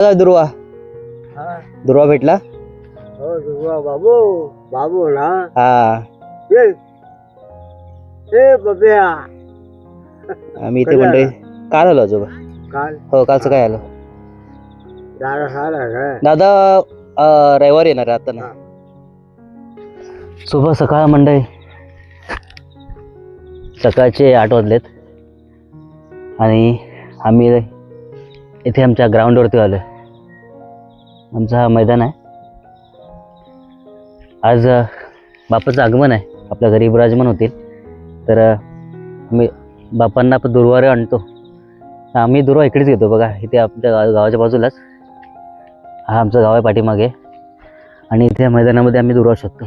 काय दुर्वा. हा. दुर्वा भेटला? हो दुर्वा बाबू बाबू ना. हा. ये. ए बब्या. आम्ही इथे कधी मंडळी काल आलो आजोबा. काल? हो कालचं काय आलो? दादा झाला काय दादा अं, रविवारी येणार आहे, आता नाही शुभ सकाळ मंडळी. सकाळचे आठ वाजलेत. आणि आम्ही इथे आमच्या ग्राउंडवरती आलो आमचं हा मैदान आहे. आज बापाचं आगमन आहे. आपल्या घरी विराजमान होतील. तर आम्ही बापांना आपण दुर्वारे आणतो. आम्ही दुर्वा इकडेच घेतो बघा. इथे आमच्या गाव- गावाच्या बाजूलाच. हा आमचं गाव आहे पाठीमागे. आणि इथे या मैदानामध्ये आम्ही दुर्वा शोधतो.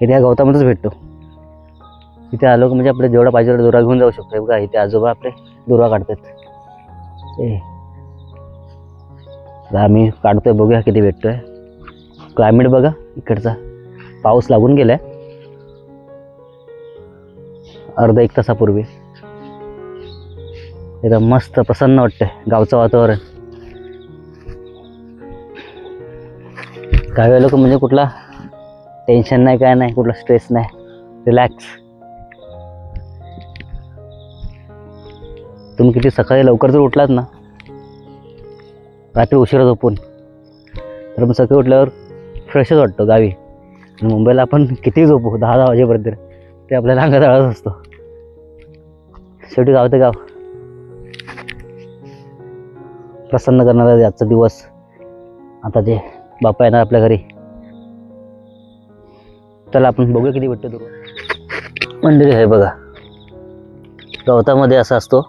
इथे या गवतामध्येच भेटतो. इथे आलो म्हणजे आपलं जेवढा पाहिजे तेवढा दुरा घेऊन जाऊ शकतो. बघा इथे आजोबा आपले दुर्वा काढतात. ए तर आम्ही काढतोय बघूया किती भेटतोय. क्लायमेट बघा इकडचा. पाऊस लागून गेलाय. अर्धा एक तासापूर्वी. एकदम मस्त प्रसन्न वाटतंय गावचं वातावरण. काही लोक म्हणजे कुठला टेन्शन नाही काय नाही कुठला स्ट्रेस नाही. रिलॅक्स तुम्ही किती सकाळी लवकर जर उठलात ना रात्री उशिरा झोपून. तर मग सकाळी उठल्यावर फ्रेशच वाटतो गावी. आणि मुंबईला आपण किती झोपू दहा दहा वाजेपर्यंत ते आपल्याला अंगात आळत असतो शेवटी गाव ते गाव. प्रसन्न करणारा आजचा दिवस आता जे बाप्पा येणार आपल्या घरी. त्याला आपण बघूया किती भेटतो तुला मंदिर आहे बघा. गवतामध्ये असा असतो.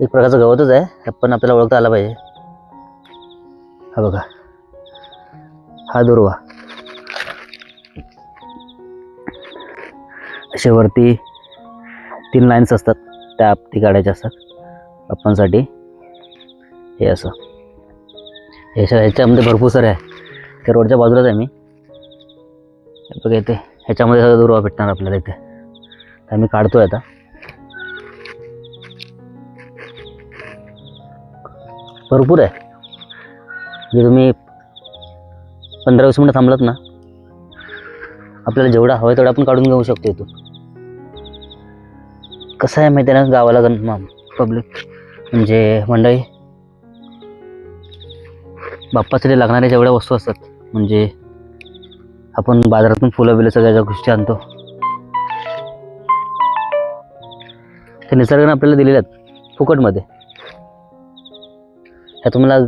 एक प्रकारचं गवतच आहे पण आपल्याला ओळखता आला पाहिजे. हा बघा. हा दुर्वा. असे वरती तीन लाईन्स असतात. त्या आपती काढायच्या असतात. आपणसाठी हे असं. ह्याच्या ह्याच्यामध्ये भरपूर सारे आहे. त्या रोडच्या बाजूलाच आहे मी. बघा इथे. ह्याच्यामध्ये सगळं दुर्वा भेटणार आपल्याला इथे. तर मी आहे आता. भरपूर आहे. म्हणजे तुम्ही पंधरा वीस मिनटं थांबलात ना आपल्याला जेवढा हवं तेवढा आपण काढून घेऊ शकतो इथून कसं आहे माहिती आहे ना गावाला गण पब्लिक म्हणजे मंडळी बाप्पासाठी लागणाऱ्या जेवढ्या वस्तू असतात म्हणजे आपण बाजारातून फुलं बिलं सगळ्या गोष्टी आणतो त्या निसर्गाने आपल्याला दिलेल्या आहेत फुकटमध्ये. ह्या तुम्हाला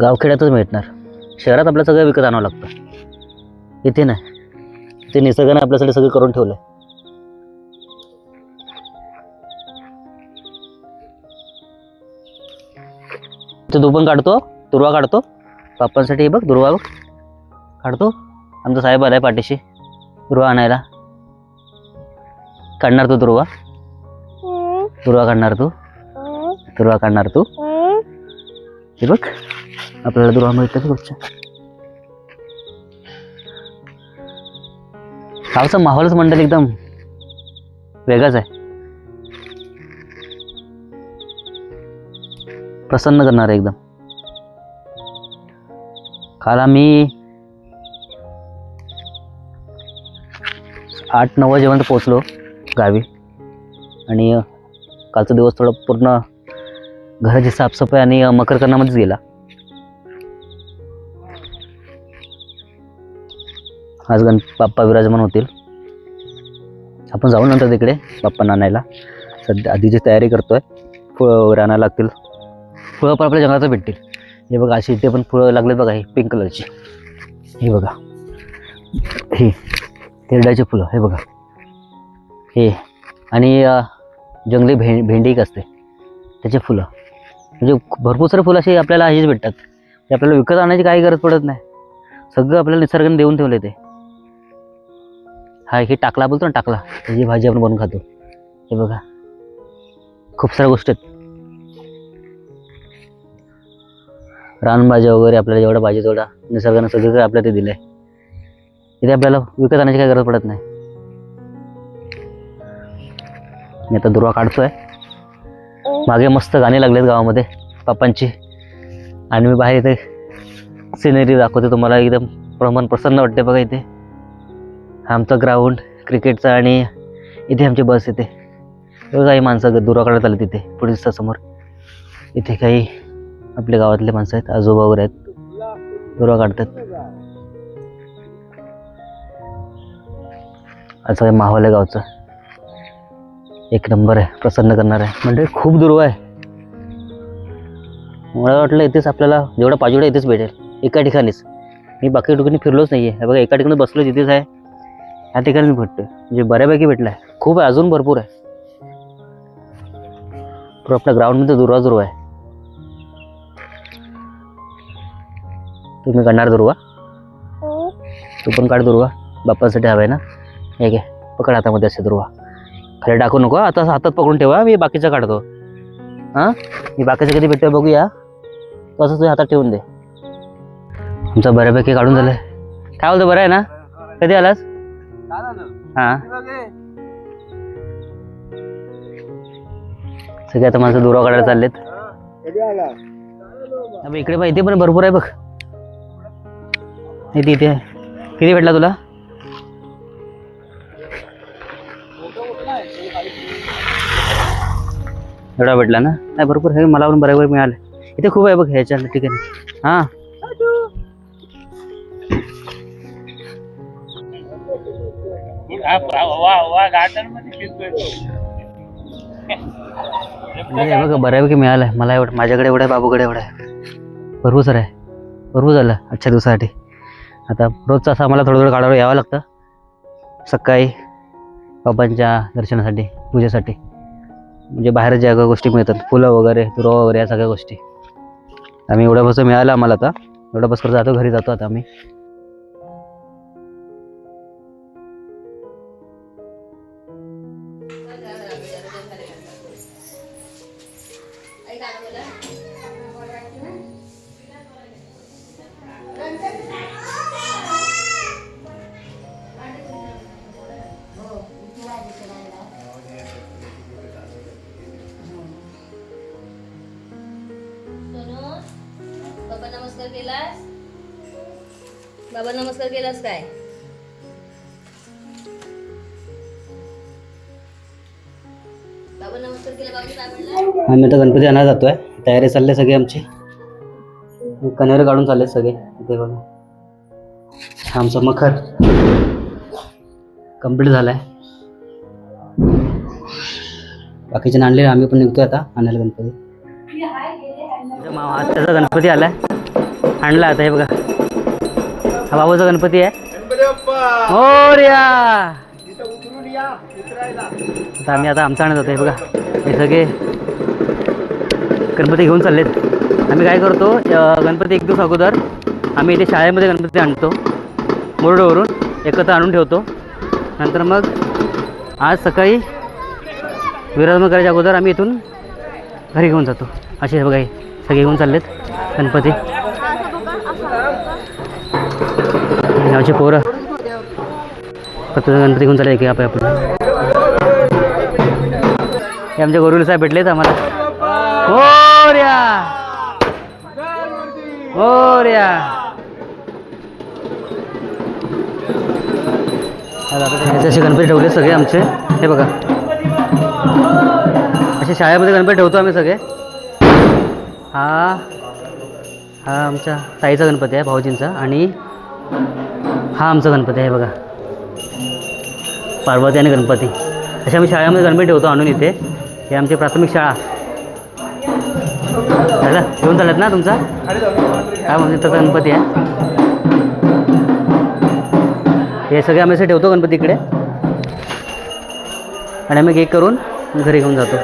गावखेड्यातच मिळणार. शहरात आपल्याला सगळं विकत आणावं लागतं. इथे नाही. ते निसर्गाने आपल्यासाठी सगळं करून ठेवलं ते तू पण काढतो दुर्वा काढतो. बाप्पांसाठी हे बघ दुर्वा बघ. काढतो. आमचा साहेब आलाय पाठीशी दुर्वा आणायला. काढणार तू दुर्वा? दुर्वा काढणार तू? दुर्वा काढणार तू? हे बघ. आपल्याला दुर्वा मिळतं रोजच्या गावचा माहोलच मंडळ एकदम वेगळाच आहे. प्रसन्न करणार आहे एकदम. काल आम्ही आठ नऊ वाजेपर्यंत पोचलो गावी. आणि कालचा दिवस थोडा पूर्ण घराची साफसफाई आणि मकरकरणामध्येच गेला. आज गण बाप्पा विराजमान होतील. आपण जाऊ नंतर तिकडे बाप्पा आणायला. सध्या आधीची तयारी करतोय. फळं वगैरे आणायला लागतील. फळं पण आपल्या जंगलाचं भेटतील. हे बघा अशी इथे पण फळं लागले बघा हे पिंक कलरची हे बघा. हे तेरड्याची फुलं हे बघा. हे आणि जंगली भे भेंडी एक असते. त्याचे फुलं. म्हणजे भरपूर सारे फुलं असे आपल्याला अशीच भेटतात. ते आपल्याला विकत आणायची काही गरज पडत नाही. सगळं आपल्याला निसर्गाने देऊन ठेवले ते. हा हे टाकला बोलतो ना टाकला. त्याची भाजी आपण बनवून खातो. हे बघा. खूप साऱ्या गोष्टी आहेत. रानभाज्या वगैरे आपल्याला जेवढा पाहिजे तेवढा निसर्गानं सगळं आपल्याला ते दिलं आहे इथे आपल्याला विकत आणायची काही गरज पडत नाही. मी आता दुर्वा काढतोय. मागे मस्त गाणी लागलेत गावामध्ये पप्पांची. आणि मी बाहेर इथे सिनेरी दाखवते तुम्हाला एकदम प्रमाण प्रसन्न वाटते बघा इथे. आमचं ग्राउंड क्रिकेटचा आणि इथे आमची बस येते. बघा काही माणसं दुराकडे काढत आले तिथे पुढे समोर इथे काही आपल्या गावातले माणसं आहेत आजोबा वगैरे आहेत. दुरा काढतात. असं काही माहोल आहे गावचं. एक नंबर आहे प्रसन्न करणार आहे. म्हणजे खूप दुर्व आहे. मला वाटलं इथेच आपल्याला जेवढं पाहिजे इथेच भेटेल. एका ठिकाणीच. मी बाकी ठिकाणी फिरलोच नाही आहे बघा एका ठिकाणी बसलो जिथेच आहे. ह्या ठिकाणीच भेटतो म्हणजे बऱ्यापैकी भेटला आहे खूप आहे अजून भरपूर आहे. तर आपल्या ग्राउंडमध्ये दुर्वा दुर्वा आहे. तुम्ही काढणार दुर्वा? तू पण काढ दुर्वा. बाप्पासाठी हवा आहे ना? हे घे. पकड हातामध्ये असे दुर्वा. खाली टाकू नको आता हातात पकडून ठेवा मी बाकीचं काढतो. हां? मी बाकीचं कधी भेटतो बघूया. तसं तुझ्या हातात ठेवून दे. आमचा बऱ्यापैकी काढून झालं काय बोलतो बरं आहे ना? कधी आलास? हां. सगळे आता माणसं दुरा काढायला चाललेत. कधी आला? अबे इकडे बघ इथे पण भरपूर आहे बघ. इथे इथे. आहे किती भेटला तुला? एवढा भेटला ना? नाही भरपूर हे मला पण बरोबर मिळालं. इथे खूप आहे बघ ह्याच्या ठिकाणी हां. नाही बघा बऱ्यापैकी मिळालं आहे मला एवढं माझ्याकडे एवढं आहे बाबूकडे एवढं आहे. भरपूर सर आहे. भरपूर झालं आजच्या दिवसासाठी. आता रोजचं असं आम्हाला थोडं थोडं काढावं यावं लागतं. सकाळी बाबांच्या दर्शनासाठी पूजेसाठी. म्हणजे बाहेर ज्या गोष्टी मिळतात फुलं वगैरे दुर्वा वगैरे या सगळ्या गोष्टी. आम्ही एवढ्या बस मिळालं आम्हाला आता. एवढ्या बस करत जातो घरी जातो आता आम्ही. आम्ही आता गणपती आणायला जातोय. तयारी चालली सगळी आमची. कनेरे काढून चालले सगळे. इथे बघा. हा आमचा मखर कंप्लीट झालाय. बाकीचे आणले आम्ही पण निघतोय आता आणायला गणपती. आत्याचा गणपती आलाय. आणला आता हे बघा. हा बाबाचा गणपती आहे. मोरया! आता आम्ही आता आमचा आणत होतो हे बघा. हे सगळे गणपती घेऊन चाललेत. आम्ही काय करतो गणपती एक दिवस अगोदर आम्ही इथे शाळेमध्ये गणपती आणतो. मुरडोवरून एकत्र आणून ठेवतो. नंतर मग आज सकाळी विराजमान करायच्या अगोदर आम्ही इथून घरी घेऊन जातो. असे बघा हे सगळे घेऊन चाललेत गणपती. गावचे पोरं. गणपती घेऊन चालले की आपण आपण हे आमच्या गोरुल साहेब भेटलेत आम्हाला. मोर्या मोर्या याचे असे गणपती ठेवले सगळे आमचे. हे बघा. असे शाळेमध्ये गणपती ठेवतो आम्ही सगळे. हा. हा आमच्या ताईचा गणपती आहे भाऊजींचा. आणि हा आमचा गणपती आहे बघा. पार्वती आणि गणपती. अशा आम्ही शाळेमध्ये गणपती ठेवतो आणून इथे. हे आमची प्राथमिक शाळा. झालं? घेऊन चालत ना तुमचा? काय म्हणजे तर गणपती आहे. हे सगळे आम्ही असं ठेवतो गणपती इकडे आणि आम्ही केक करून घरी घेऊन जातो.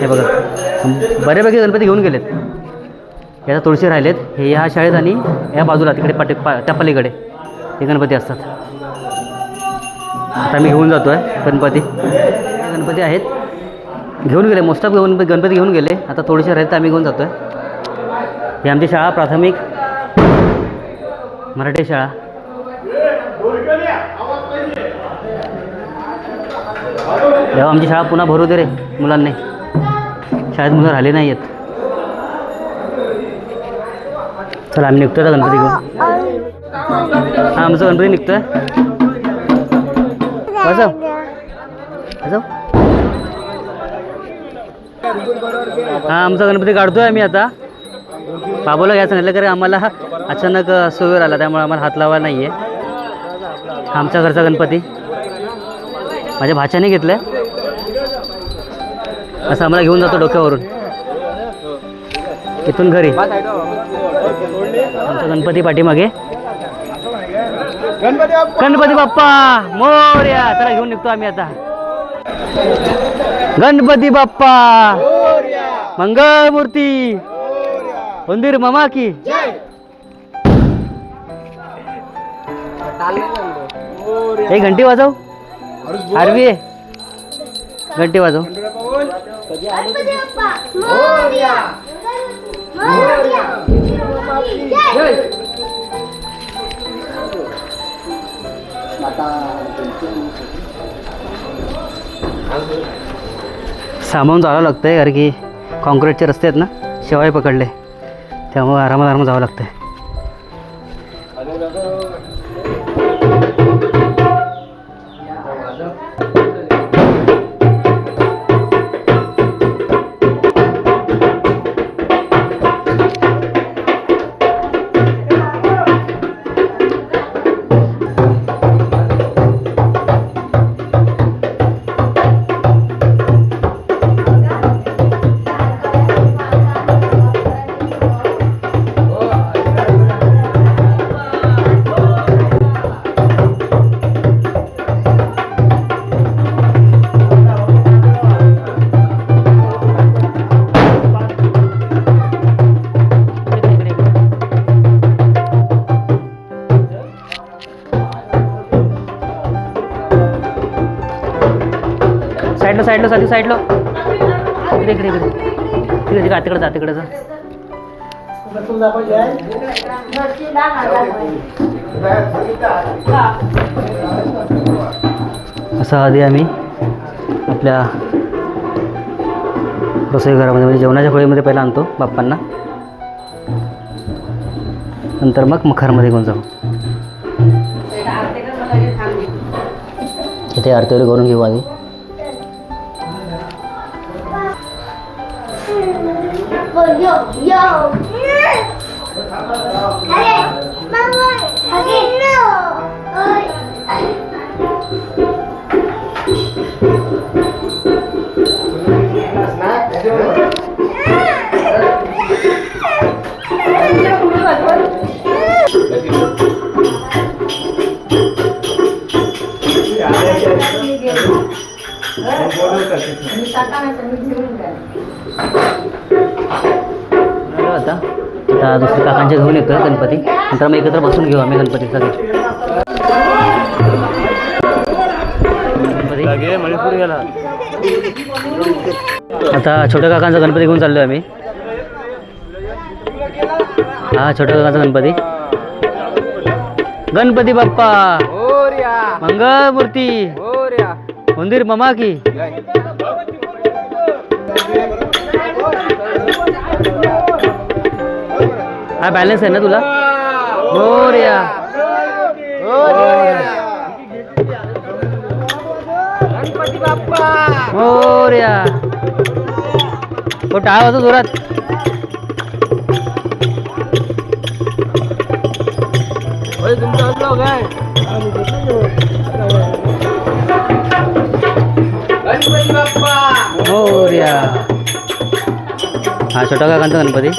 हे बघा. बऱ्यापैकी गणपती घेऊन गेलेत. याचा तुळशी राहिलेत. हे ह्या शाळेत आणि या बाजूला तिकडे पाटी पा त्या पलीकडे हे गणपती असतात. आता मी घेऊन जातो आहे गणपती. गणपती आहेत. घेऊन गेले मोस्ट ऑफ गणपती गणपती घेऊन गेले. आता थोडेसे राहिले तर आम्ही घेऊन जातो आहे ही आमची शाळा प्राथमिक. मराठी शाळा. तेव्हा आमची शाळा पुन्हा भरू दे रे मुलांनी. शाळेत मुलं राहिले नाही आहेत. चला आम्ही निघतो आता गणपती घेऊन. हा आमचं गणपती निघतोय. वाजव. वाजव. हा आमचा गणपती काढतोय आम्ही आता. बाबूला घ्यायचं सांगितलं कारण आम्हाला हा अचानक अ, सोयीवर आला त्यामुळे आम्हाला हात लावायला नाही आहे आमच्या घरचा गणपती. माझ्या भाच्याने घेतलं आहे असं आम्हाला घेऊन जातो डोक्यावरून. इथून घरी. आमचा गणपती पाठीमागे. गणपती बाप्पा! मोर्या! चला घेऊन निघतो आम्ही आता. गणपती बाप्पा! मंगळ मूर्ती मंदिर मामा की? एक घंटी वाजव. आरवी घंटी वाजव. सामावून जावं लागतं आहे कारण की कॉन्क्रीटचे रस्ते आहेत ना शेवाय पकडले. त्यामुळे आरामात आरामात जावं लागतं आहे साईडला साईडला साठी साईडला. इकडे इकडे इकडे. तिकडे तिकडे तिकडे जा तिकडे जा. असं आधी आम्ही आपल्या रसोई घरामध्ये म्हणजे जेवणाच्या खोळीमध्ये पहिला आणतो बाप्पांना. नंतर मग मखारमध्ये घेऊन जाऊ. इथे आरती करून घेऊ आधी. yo yo. Ini kakak Ini bodoh. Ini juga. आता आता दुसऱ्या काकांच्या घेऊन येतोय गणपती. नंतर मग एकत्र बसून घेऊ आम्ही गणपती सगळे. गणपती. आता छोट्या काकांचा गणपती घेऊन चाललोय आम्ही. हा छोट्या काकांचा गणपती. गणपती बाप्पा. मंगळ मूर्ती मंदिर ममा की हा बॅलन्स आहे ना तुला? मोर्या मोर्या हो टाळ वाजव जोरात. मोर्या हा छोटा काकांचा गणपती.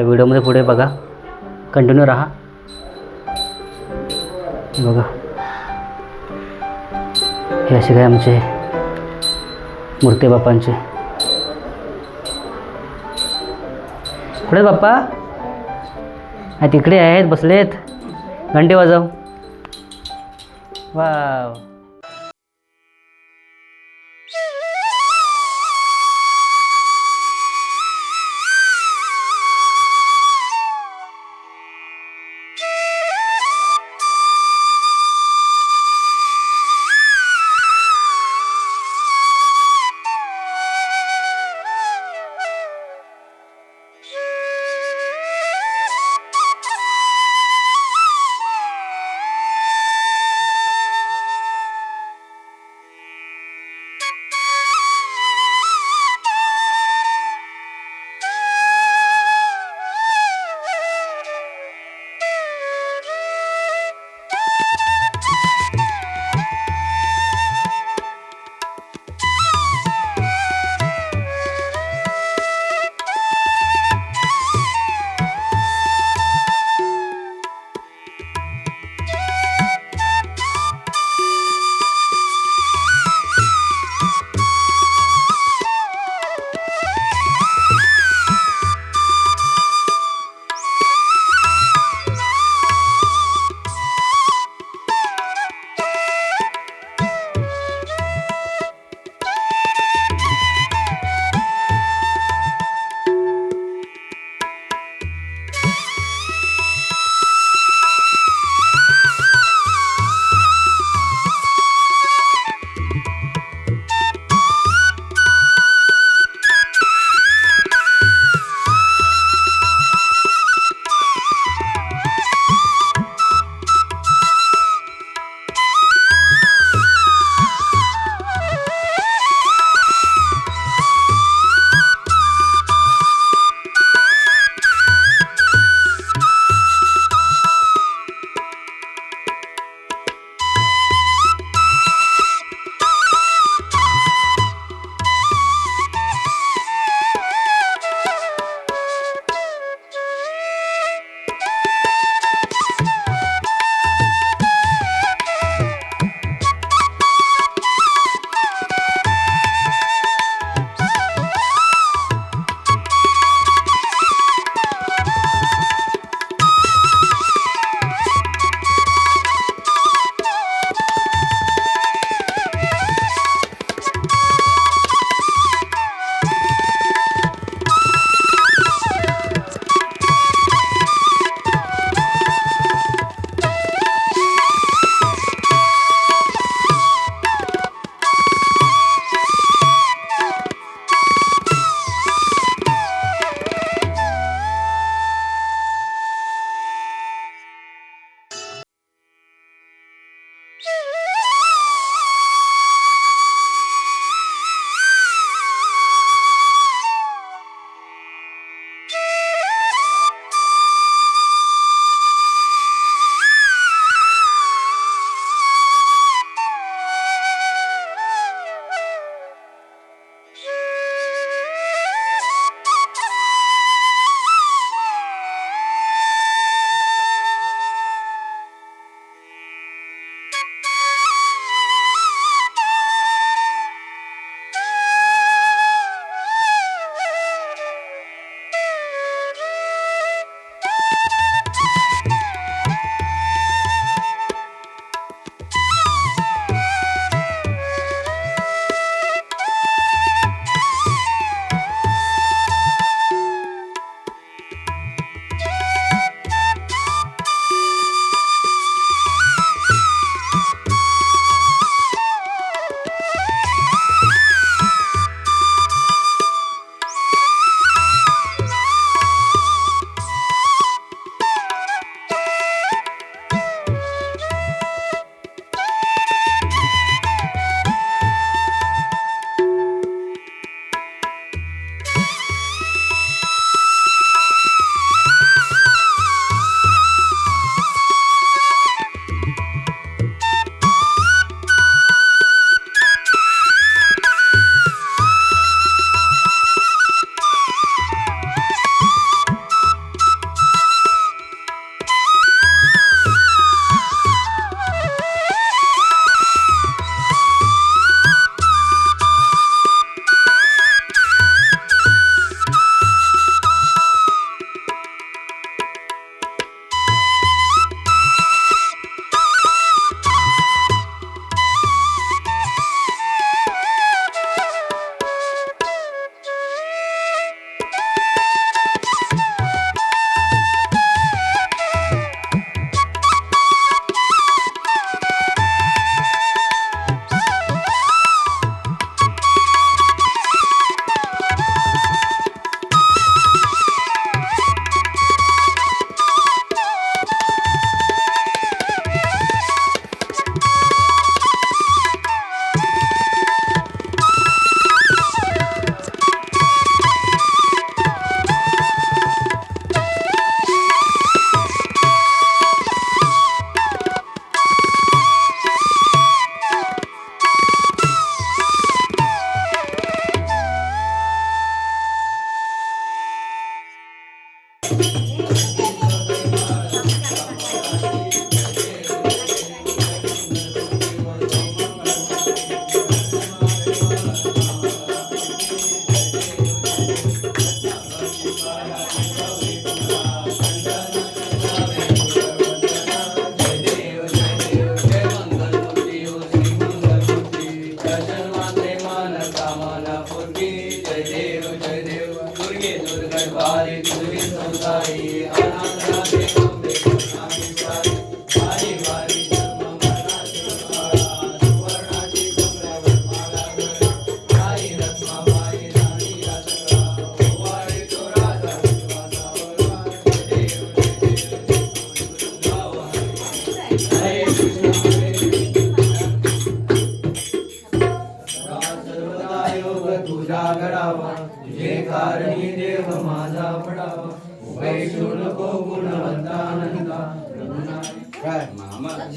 त्या व्हिडिओमध्ये पुढे बघा. कंटिन्यू राहा. बघा. हे असे काय आमचे मूर्ती बाप्पांचे. कुठे बाप्पा? तिकडे आहेत बसलेत. घंटे वाजव. वाव.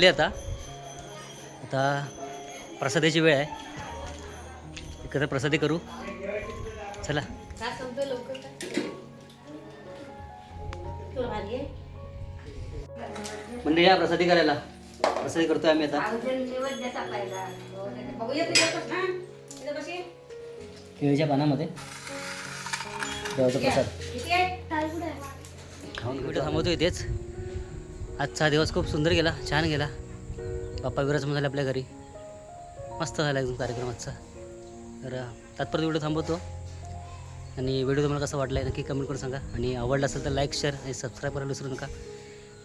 झाले आता. आता प्रसादाची वेळ आहे. एकत्र प्रसादी करू. चला? म्हणजे या प्रसादी करायला. प्रसादी करतोय आम्ही आता. केळीच्या पानामध्ये. देवाचा प्रसाद? खाऊन व्हिडिओ थांबवतो इथेच आजचा दिवस खूप सुंदर गेला छान गेला. बाप्पा विराजमान झाले आपल्या घरी. मस्त झाला एकदम कार्यक्रम आजचा. तर तात्पर्य व्हिडिओ थांबवतो. आणि व्हिडिओ तुम्हाला कसा वाटला आहे नक्की कमेंट करून सांगा. आणि आवडला असेल तर लाईक शेअर आणि सबस्क्राईब करायला विसरू नका.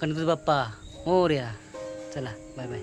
गणपती बाप्पा मोर्या. चला बाय बाय